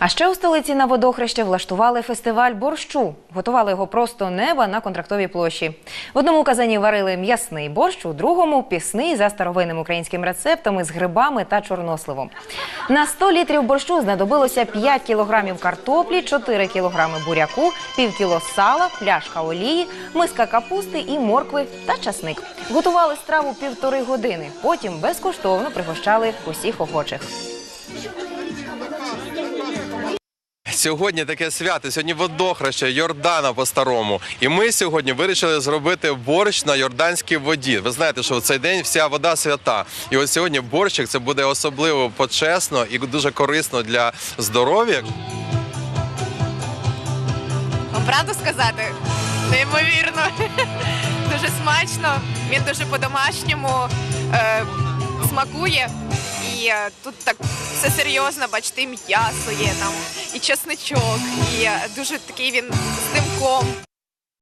А ще у столиці на водохрещі влаштували фестиваль борщу. Готували його просто неба на контрактовій площі. В одному казані варили м'ясний борщ, у другому пісний за старовинним українським рецептом із грибами та чорносливом. На 100 літрів борщу знадобилося 5 кілограмів картоплі, 4 кілограми буряку, пів кіло сала, пляшка олії, миска капусти і моркви та часник. Готували страву півтори години. Потім безкоштовно пригощали усіх охочих. Сьогодні таке свято, сьогодні водохреща, Йордана по-старому. І ми сьогодні вирішили зробити борщ на йорданській воді. Ви знаєте, що в цей день вся вода свята. І от сьогодні борщик це буде особливо почесно і дуже корисно для здоров'я. Вам правду сказати? Неймовірно. Дуже смачно. Він дуже по-домашньому е, смакує. І тут так все серйозно, бачите, і м'ясо є там, і чесничок, і е, дуже такий він з димком.